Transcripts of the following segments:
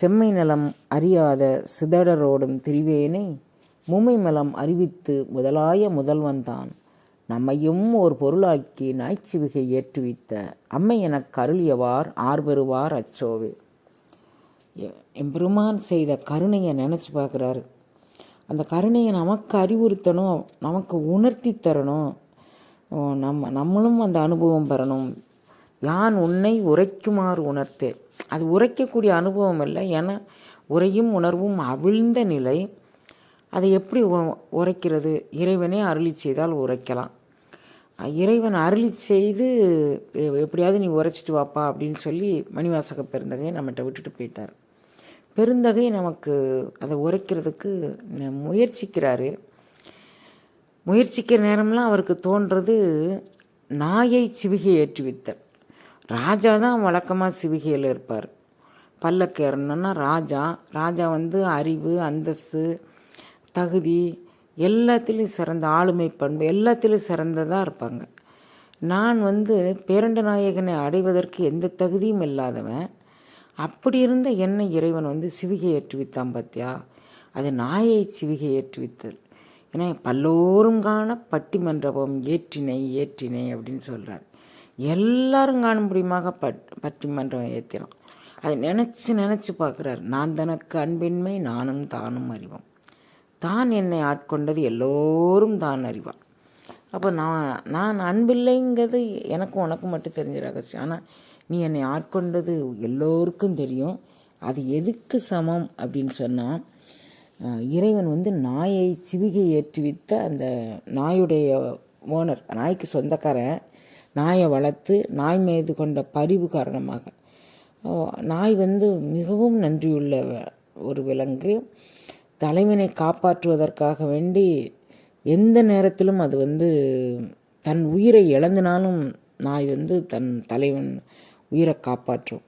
செம்மை நலம் அறியாத சிதடரோடும் திரிவேனை மும்மை மலம் அறிவித்து முதலாய முதல்வன்தான் நம்மையும் ஒரு பொருளாக்கி நாய்ச்சிவிகை ஏற்றுவித்த அம்மை எனக் கருளியவார் ஆர்பெறுவார் அச்சோவே. எம்பெருமான் செய்த கருணையை நினச்சி பார்க்குறாரு. அந்த கருணையை நமக்கு அறிவுறுத்தணும் நமக்கு உணர்த்தி தரணும். நம்ம நம்மளும் அந்த அனுபவம் பெறணும். யான் உன்னை உரைக்குமாறு உணர்த்தேன். அது உரைக்கக்கூடிய அனுபவம் இல்லை. ஏன்னா உரையும் உணர்வும் அவிழ்ந்த நிலை. அதை எப்படி உ- உரைக்கிறது? இறைவனே அருளி செய்தால் உரைக்கலாம். இறைவன் அருளி செய்து எப்படியாவது நீ உரைச்சிட்டு வாப்பா அப்படின்னு சொல்லி மணிவாசக பெருந்தகையை நம்மகிட்ட விட்டுட்டு போயிட்டார். பெருந்தகை நமக்கு அதை உரைக்கிறதுக்கு முயற்சிக்கிறாரு. முயற்சிக்கிற நேரம்லாம் அவருக்கு தோன்றது நாயை சிவிகை ஏற்றுவித்தல். ராஜா தான் வழக்கமாக சிவிகையில் இருப்பார். பல்லக்கு ஏறணும்னா ராஜா. ராஜா வந்து அறிவு அந்தஸ்து தகுதி எல்லாத்திலையும் சிறந்த ஆளுமை பண்பு எல்லாத்திலையும் சிறந்ததாக இருப்பாங்க. நான் வந்து பேரண்ட நாயகனை அடைவதற்கு எந்த தகுதியும் இல்லாதவன். அப்படி இருந்த என்னை இறைவன் வந்து சிவிகை ஏற்றுவித்தான் பார்த்தியா அது நாயை சிவிகை ஏற்றுவித்தல் ஏன்னா பல்லோரும் காண பட்டிமன்றபம் ஏற்றினை ஏற்றினை அப்படின்னு சொல்கிறார் எல்லாரும் காணும்படியுமாக பட் பட்டிமன்றம் ஏற்றினான் அதை நினச்சி நினச்சி பார்க்குறாரு. நான் தனக்கு அன்பின்மை நானும் தானும் அறிவோம். தான் என்னை ஆட்கொண்டது எல்லோரும் தான் அறிவான் அப்போ நான் நான் அன்பில்லைங்கிறது எனக்கும் உனக்கும் மட்டும் தெரிஞ்ச ரகசியம். ஆனால் நீ என்னை ஆட்கொண்டது எல்லோருக்கும் தெரியும். அது எதுக்கு சமம் அப்படின்னு சொன்னால் இறைவன் வந்து நாயை சிவிகை ஏற்றுவித்த அந்த நாயுடைய ஓனர் நாய்க்கு சொந்தக்காரன். நாயை வளர்த்து நாய் மீது கொண்ட பரிவு காரணமாக. நாய் வந்து மிகவும் நன்றியுள்ள ஒரு விலங்கு. தலைவனை காப்பாற்றுவதற்காக வேண்டி எந்த நேரத்திலும் அது வந்து தன் உயிரை இழந்தினாலும் நாய் வந்து தன் தலைவன் உயிரை காப்பாற்றும்.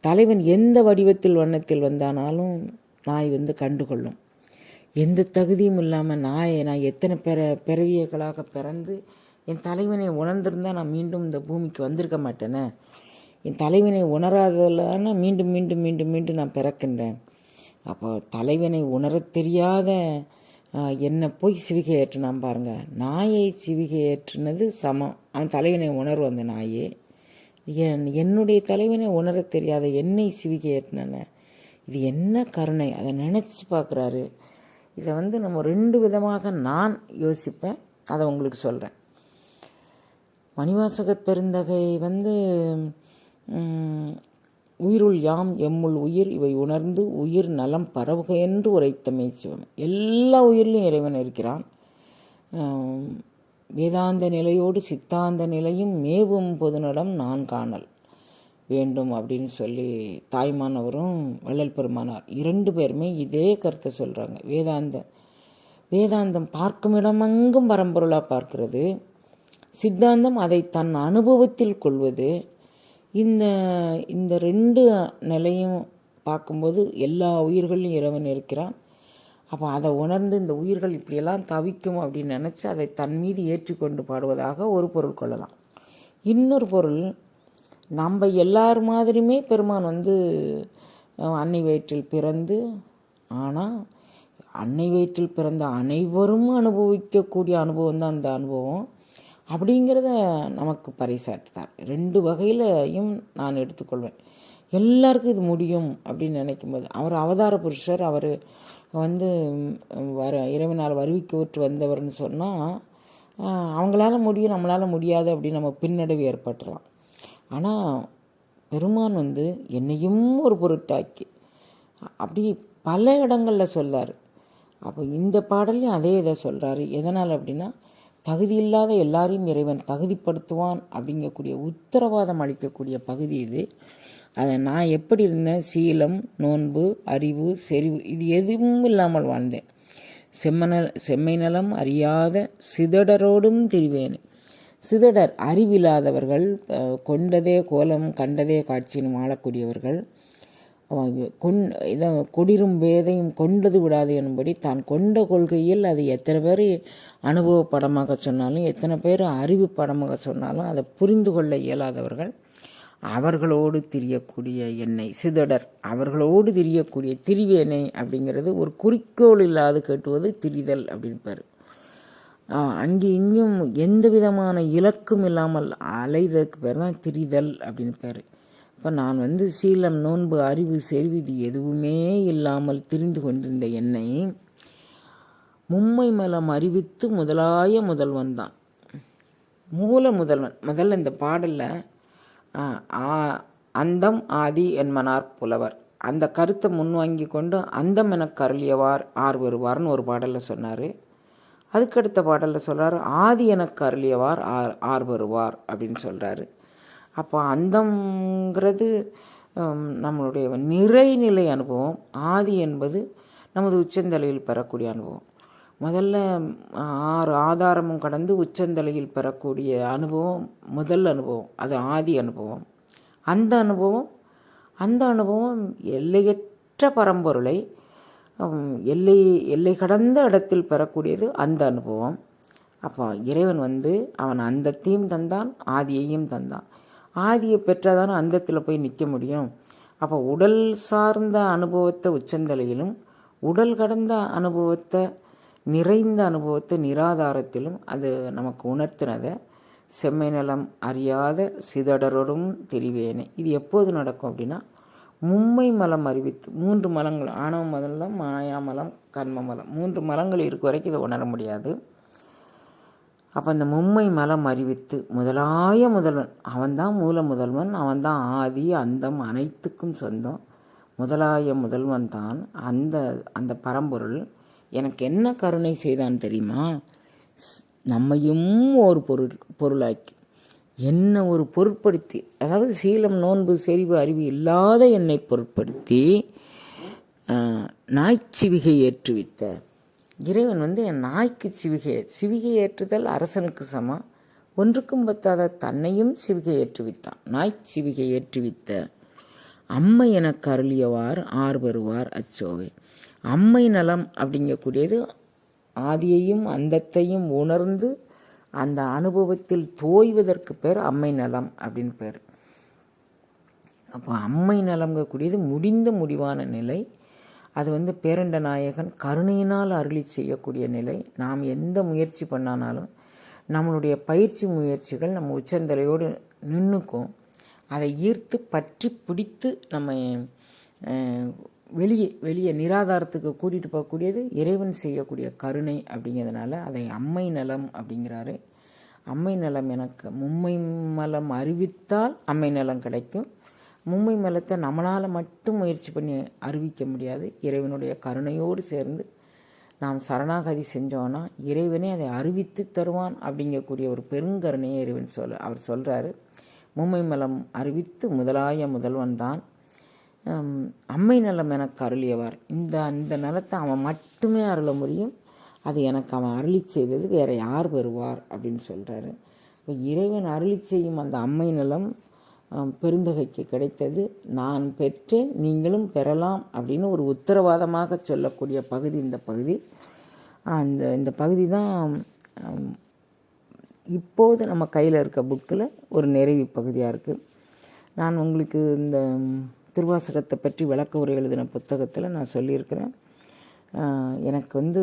தலைவன் எந்த வடிவத்தில் வண்ணத்தில் வந்தானாலும் நாய் வந்து கண்டுகொள்ளும். எந்த தகுதியும் இல்லாமல் நாயை நான் எத்தனை பிற பிறவியர்களாக பிறந்து என் தலைவனை உணர்ந்திருந்தால் நான் மீண்டும் இந்த பூமிக்கு வந்திருக்க மாட்டேனே? என் தலைவனை உணராததில் தானே மீண்டும் மீண்டும் மீண்டும் மீண்டும் நான் பிறக்கின்றேன். அப்போ தலைவனை உணரத் தெரியாத என்னை போய் சிவிகை ஏற்றுனான் பாருங்கள் நாயை சிவிகை ஏற்றுனது சமம். அவன் தலைவனை உணர்வு அந்த நாயே. என் என்னுடைய தலைவனை உணரத் தெரியாத என்னை சிவிகை ஏற்றின இது என்ன கருணை? அதை நினச்சி பார்க்குறாரு. இதை வந்து நம்ம ரெண்டு விதமாக நான் யோசிப்பேன். அதை உங்களுக்கு சொல்கிறேன் மணிவாசக பெருந்தகை வந்து உயிருள் யாம் எம்முள் உயிர் இவை உணர்ந்து உயிர் நலம் பரவுக என்று உரைத்தமை சிவம் எல்லா உயிர்லையும் இறைவன் இருக்கிறான். வேதாந்த நிலையோடு சித்தாந்த நிலையும் மேவும் பொதுநடம் நான் காணல். வேண்டும் அப்படின்னு சொல்லி தாய்மானவரும் வள்ளல் பெருமானார். இரண்டு பேருமே இதே கருத்தை சொல்கிறாங்க வேதாந்தம் வேதாந்தம் பார்க்கும் இடமெங்கும் பரம்பொருளாக பார்க்கிறது. சித்தாந்தம் அதை தன் அனுபவத்தில் கொள்வது. இந்த இந்த ரெண்டு நிலையும் பார்க்கும்போது எல்லா உயிர்களிலும் இறைவன் இருக்கிறான். அப்போ அதை உணர்ந்து இந்த உயிர்கள் இப்படியெல்லாம் தவிக்கும் அப்படின்னு நினச்சி அதை தன் மீது ஏற்றிக்கொண்டு பாடுவதாக ஒரு பொருள் கொள்ளலாம். இன்னொரு பொருள் நம்ம எல்லார் மாதிரியுமே பெருமான் வந்து அன்னை வயிற்றில் பிறந்து ஆனால் அன்னை வயிற்றில் பிறந்த அனைவரும் அனுபவிக்கக்கூடிய அனுபவம் தான் அந்த அனுபவம். அப்படிங்கிறத நமக்கு பறைசாட்டுத்தார் ரெண்டு வகையிலையும் நான் எடுத்துக்கொள்வேன். எல்லாருக்கும் இது முடியும் அப்படின்னு நினைக்கும்போது அவர் அவதார புருஷர் அவர் வந்து வர இறைவனால் விட்டு வந்தவர்னு சொன்னால் அவங்களால முடியும் நம்மளால் முடியாது அப்படின்னு நம்ம பின்னடைவு ஏற்பட்டுறலாம். ஆனால் பெருமான் வந்து என்னையும் ஒரு பொருட்டாக்கி. அப்படி பல இடங்களில் சொல்லார். அப்போ இந்த பாடல்லையும் அதே இதை சொல்கிறாரு எதனால் அப்படின்னா தகுதி இல்லாத எல்லாரையும் இறைவன் தகுதிப்படுத்துவான் அப்படிங்கக்கூடிய உத்தரவாதம் அளிக்கக்கூடிய பகுதி இது. அதை நான் எப்படி இருந்தேன்? சீலம் நோன்பு அறிவு செறிவு இது எதுவும் இல்லாமல் வாழ்ந்தேன். செம்மனல் செம்மை நலம் அறியாத சிதடரோடும் திரிவேன். சிதடர் அறிவில்லாதவர்கள் கொண்டதே கோலம் கண்டதே காட்சியினும் ஆளக்கூடியவர்கள் கொண் இதை கொடிரும் வேதையும் கொண்டது விடாது எனும்படி தான் கொண்ட கொள்கையில் அது எத்தனை பேர் அனுபவ படமாக சொன்னாலும் எத்தனை பேர் அறிவு படமாக சொன்னாலும் அதை புரிந்து கொள்ள இயலாதவர்கள். அவர்களோடு திரியக்கூடிய எண்ணெய் சிதடர் அவர்களோடு திரியக்கூடிய திரிவேனை அப்படிங்கிறது ஒரு குறிக்கோள் இல்லாது கேட்டுவது திரிதல் அப்படின்பார். அங்கே இங்கேயும் எந்த விதமான இலக்கும் இல்லாமல் அலைதற்கு பேர் தான் திரிதல் அப்படின்னு பேர். இப்போ நான் வந்து சீலம் நோன்பு அறிவு செறிவிதி எதுவுமே இல்லாமல் திரிந்து கொண்டிருந்த என்னை மும்மை மலம் அறிவித்து முதலாய முதல்வன் தான். மூல முதல்வன். முதல்ல இந்த பாடலில் அந்தம் ஆதி என்மனார் புலவர். அந்த கருத்தை முன்வாங்கி கொண்டு அந்தம் என கருளியவார் ஆர் வருவார்னு ஒரு பாடலில் சொன்னார். அதுக்கடுத்த பாடலில் சொல்கிறார் ஆதி எனக்கு அருளியவார் ஆர் ஆர் வருவார் அப்படின்னு சொல்கிறாரு அப்போ அந்தங்கிறது நம்மளுடைய நிறைநிலை அனுபவம். ஆதி என்பது நமது உச்சந்தலையில் பெறக்கூடிய அனுபவம். முதல்ல ஆறு ஆதாரமும் கடந்து உச்சந்தலையில் பெறக்கூடிய அனுபவம் முதல் அனுபவம் அது ஆதி அனுபவம். அந்த அனுபவம் அந்த அனுபவம் எல்லையற்ற பரம்பொருளை எல்லை எல்லை கடந்த இடத்தில் பெறக்கூடியது அந்த அனுபவம். அப்போ இறைவன் வந்து அவன் அந்தத்தையும் தந்தான் ஆதியையும் தந்தான். ஆதியை பெற்றாதான அந்தத்தில் போய் நிற்க முடியும்? அப்போ உடல் சார்ந்த அனுபவத்தை உச்சந்தலையிலும் உடல் கடந்த அனுபவத்தை நிறைந்த அனுபவத்தை நிராதாரத்திலும் அது நமக்கு உணர்த்தினதை செம்மை நலம் அறியாத சிதடரோடும் தெரிவேனே. இது எப்போது நடக்கும் அப்படின்னா மும்மை மலம் அறிவித்து மூன்று மலங்கள் ஆணவ மலம் மாயா மலம் கர்ம மலம். மூன்று மலங்கள் இருக்க வரைக்கும் இதை உணர முடியாது. அப்போ அந்த மும்மை மலம் அறிவித்து முதலாய முதல்வன் அவன்தான் மூல முதல்வன் அவன்தான் ஆதி அந்தம் அனைத்துக்கும் சொந்தம். முதலாய முதல்வன் தான் அந்த அந்த பரம்பொருள். எனக்கு என்ன கருணை செய்தான் தெரியுமா? நம்மையும் ஒரு பொருள் பொருளாக்கி என்னை ஒரு பொருட்படுத்தி அதாவது சீலம் நோன்பு செறிவு அறிவு இல்லாத என்னை பொருட்படுத்தி நாய்ச்சிவிகை ஏற்றுவித்த. இறைவன் வந்து என் நாய்க்கு சிவிகை சிவிகை ஏற்றுதல் அரசனுக்கு சமம். ஒன்றுக்கும் பத்தாத தன்னையும் சிவிகை ஏற்றுவித்தான். நாய்ச்சிவிகை ஏற்றுவித்த. அம்மை எனக்கு அருளியவார் ஆர் வருவார் அச்சோவே. அம்மை நலம் அப்படிங்கக்கூடியது ஆதியையும் அந்தத்தையும் உணர்ந்து அந்த அனுபவத்தில் தோய்வதற்கு பேர் அம்மை நலம் அப்படின்னு பேர். அப்போ அம்மை நலங்கக்கூடியது முடிந்த முடிவான நிலை அது வந்து பேரண்ட நாயகன் கருணையினால் அருளி செய்யக்கூடிய நிலை. நாம் எந்த முயற்சி பண்ணானாலும் நம்மளுடைய பயிற்சி முயற்சிகள் நம்ம உச்சந்தலையோடு நின்றுக்கும் அதை ஈர்த்து பற்றி பிடித்து நம்ம வெளியே வெளியே நிராதாரத்துக்கு கூட்டிகிட்டு போகக்கூடியது இறைவன் செய்யக்கூடிய கருணை அப்படிங்கிறதுனால அதை அம்மை நலம் அப்படிங்கிறாரு. அம்மை நலம் எனக்கு மும்மை மலம் அறிவித்தால் அம்மை நலம் கிடைக்கும். மும்மை மலத்தை நம்மளால் மட்டும் முயற்சி பண்ணி அறிவிக்க முடியாது. இறைவனுடைய கருணையோடு சேர்ந்து நாம் சரணாகதி செஞ்சோன்னா இறைவனே அதை அறிவித்து தருவான் அப்படிங்கக்கூடிய ஒரு பெருங்கருணையை இறைவன் சொல் அவர் சொல்கிறாரு மும்மை மலம் அறிவித்து முதலாய முதல்வன் தான். அம்மை நலம் எனக்கு அருளியவார். இந்த அந்த நலத்தை அவன் மட்டுமே அருள முடியும். அது எனக்கு அவன் அருளி செய்தது வேறு யார் வருவார் அப்படின்னு சொல்கிறாரு இப்போ இறைவன் அருளி செய்யும் அந்த அம்மை நலம் பெருந்தகைக்கு கிடைத்தது. நான் பெற்றேன் நீங்களும் பெறலாம் அப்படின்னு ஒரு உத்தரவாதமாக சொல்லக்கூடிய பகுதி இந்த பகுதி. அந்த இந்த பகுதி தான் இப்போது நம்ம கையில் இருக்க புக்கில் ஒரு நிறைவு பகுதியாக இருக்குது நான் உங்களுக்கு இந்த திருவாசகத்தை பற்றி விளக்க உரை எழுதின புத்தகத்தில் நான் சொல்லியிருக்கிறேன். எனக்கு வந்து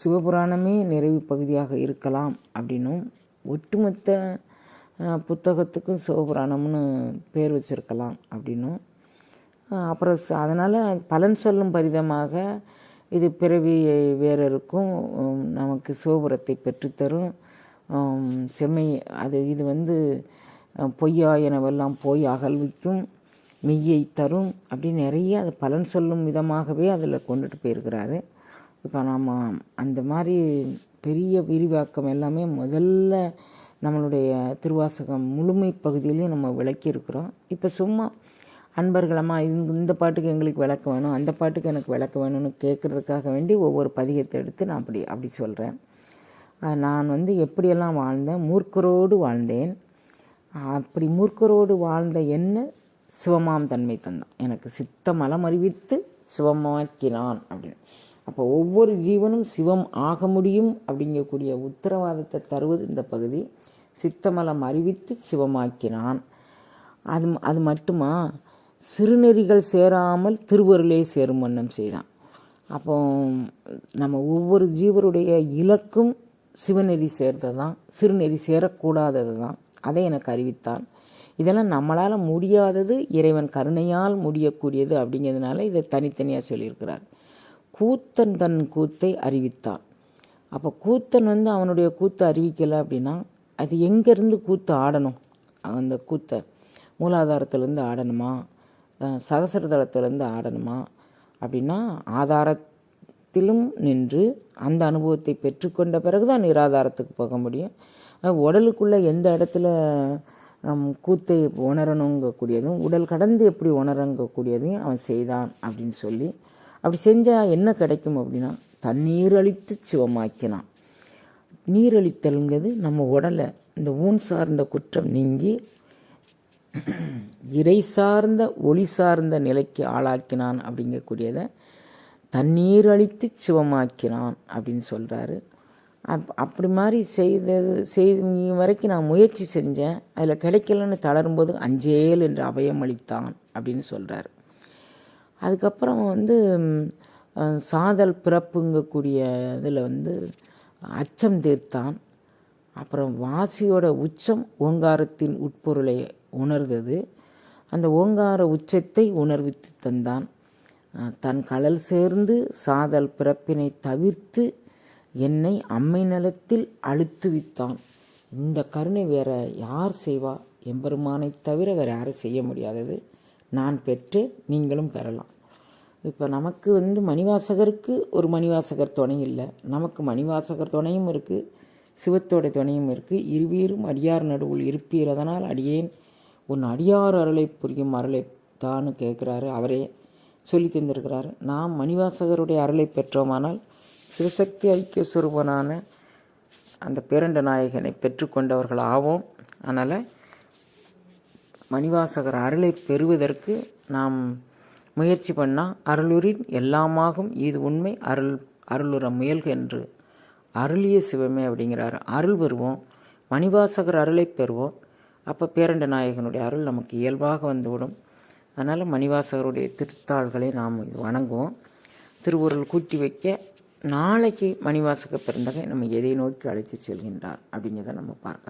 சிவபுராணமே நிறைவு பகுதியாக இருக்கலாம் அப்படின்னும் ஒட்டுமொத்த புத்தகத்துக்கும் சிவபுராணம்னு பேர் வச்சுருக்கலாம் அப்படின்னும். அப்புறம் அதனால் பலன் சொல்லும் பரிதமாக இது பிறவி வேறருக்கும் நமக்கு சிவபுரத்தை பெற்றுத்தரும். செம்மை அது இது வந்து பொய்யா எனவெல்லாம் போய் அகழ்விக்கும் மெய்யை தரும் அப்படி நிறைய அது பலன் சொல்லும் விதமாகவே அதில் கொண்டுட்டு போயிருக்கிறாரு. இப்போ நாம் அந்த மாதிரி பெரிய விரிவாக்கம் எல்லாமே முதல்ல நம்மளுடைய திருவாசகம் முழுமை பகுதியிலையும் நம்ம விளக்கியிருக்கிறோம். இப்போ சும்மா அன்பர்களம்மா இந்த இந்த பாட்டுக்கு எங்களுக்கு விளக்க வேணும் அந்த பாட்டுக்கு எனக்கு விளக்க வேணும்னு கேட்குறதுக்காக வேண்டி ஒவ்வொரு பதிகத்தை எடுத்து நான் அப்படி அப்படி சொல்கிறேன். நான் வந்து எப்படியெல்லாம் வாழ்ந்தேன் மூர்க்கரோடு வாழ்ந்தேன் அப்படி மூர்க்கரோடு வாழ்ந்த என்ன? சிவமாம் தன்மை தந்தான் எனக்கு சித்த மலம் அறிவித்து சிவமாக்கினான் அப்படின்னு. அப்போ ஒவ்வொரு ஜீவனும் சிவம் ஆக முடியும் அப்படிங்கக்கூடிய உத்தரவாதத்தை தருவது இந்த பகுதி. சித்தமலம் அறிவித்து சிவமாக்கினான். அது அது மட்டுமா? சிறுநெறிகள் சேராமல் திருவருளே சேரும் வண்ணம் செய்தான். அப்போ நம்ம ஒவ்வொரு ஜீவருடைய இலக்கும் சிவநெறி சேர்ந்தது தான் சிறுநெறி சேரக்கூடாதது தான் அதை எனக்கு அறிவித்தான். இதெல்லாம் நம்மளால் முடியாதது இறைவன் கருணையால் முடியக்கூடியது அப்படிங்கிறதுனால இதை தனித்தனியாக சொல்லியிருக்கிறார். கூத்தன் தன் கூத்தை அறிவித்தான். அப்போ கூத்தன் வந்து அவனுடைய கூத்தை அறிவிக்கலை அப்படின்னா அது எங்கேருந்து கூத்து ஆடணும்? அந்த கூத்தை மூலாதாரத்திலேருந்து ஆடணுமா? அஹ் ஆடணுமா? அப்படின்னா ஆதாரத்திலும் நின்று அந்த அனுபவத்தை பெற்றுக்கொண்ட பிறகு தான் நிராதாரத்துக்கு போக முடியும். உடலுக்குள்ளே எந்த இடத்துல கூத்தை உணரணுங்கக்கூடியதும் உடல் கடந்து எப்படி உணரங்கக்கூடியதையும் அவன் செய்தான் அப்படின்னு சொல்லி அப்படி செஞ்சால் என்ன கிடைக்கும் அப்படின்னா தண்ணீர் அழித்து சிவமாக்கினான். நீரழித்தல்ங்கிறது நம்ம உடலை இந்த ஊன் சார்ந்த குற்றம் நீங்கி இறை சார்ந்த ஒளி சார்ந்த நிலைக்கு ஆளாக்கினான் அப்படிங்கக்கூடியதை தண்ணீர் அழித்து சிவமாக்கினான் அப்படின்னு சொல்கிறாரு அப் அப்படி மாதிரி செய்தது செய்த வரைக்கும் நான் முயற்சி செஞ்சேன். அதில் கிடைக்கலன்னு தளரும்போது அஞ்சேல் என்று அபயம் அளித்தான் அப்படின்னு சொல்கிறார் அதுக்கப்புறம் வந்து சாதல் பிறப்புங்கக்கூடிய இதில் வந்து அச்சம் தீர்த்தான். அப்புறம் வாசியோட உச்சம் ஓங்காரத்தின் உட்பொருளை உணர்ந்தது. அந்த ஓங்கார உச்சத்தை உணர்வித்து தந்தான். தன் கடல் சேர்ந்து சாதல் பிறப்பினை தவிர்த்து என்னை அம்மை நலத்தில் அழுத்துவித்தான் இந்த கருணை வேற யார் செய்வா? எம்பெருமானை தவிர வேறு யாரும் செய்ய முடியாதது. நான் பெற்றேன் நீங்களும் பெறலாம். இப்போ நமக்கு வந்து மணிவாசகருக்கு ஒரு மணிவாசகர் துணை இல்லை. நமக்கு மணிவாசகர் துணையும் இருக்குது சிவத்தோட துணையும் இருக்குது இருவீரும் அடியார் நடுவில் இருப்பீர் அதனால் அடியேன். உன் அடியார் அருளை புரியும் அருளை தான்னு கேட்குறாரு. அவரே சொல்லி தந்திருக்கிறாரு. நாம் மணிவாசகருடைய அருளை பெற்றோமானால் சிவசக்தி ஐக்கிய சுரூபனான அந்த பேரண்ட நாயகனை பெற்றுக்கொண்டவர்கள் ஆவோம் அதனால் மணிவாசகர் அருளை பெறுவதற்கு நாம் முயற்சி பண்ணால் அருளுரின் எல்லாமாகும் இது உண்மை அருள் அருளுற முயல்க என்று அருளிய சிவமே அப்படிங்கிறாரு. அருள் பெறுவோம் மணிவாசகர் அருளை பெறுவோம். அப்போ பேரண்ட நாயகனுடைய அருள் நமக்கு இயல்பாக வந்துவிடும். அதனால் மணிவாசகருடைய திருத்தாள்களை நாம் இது வணங்குவோம். திருவுருள் கூட்டி வைக்க நாளைக்கு மணிவாசக பிறந்தகை நம்ம எதை நோக்கி அழைத்து செல்கின்றார் அப்படிங்கிறத நம்ம பார்க்கலாம்.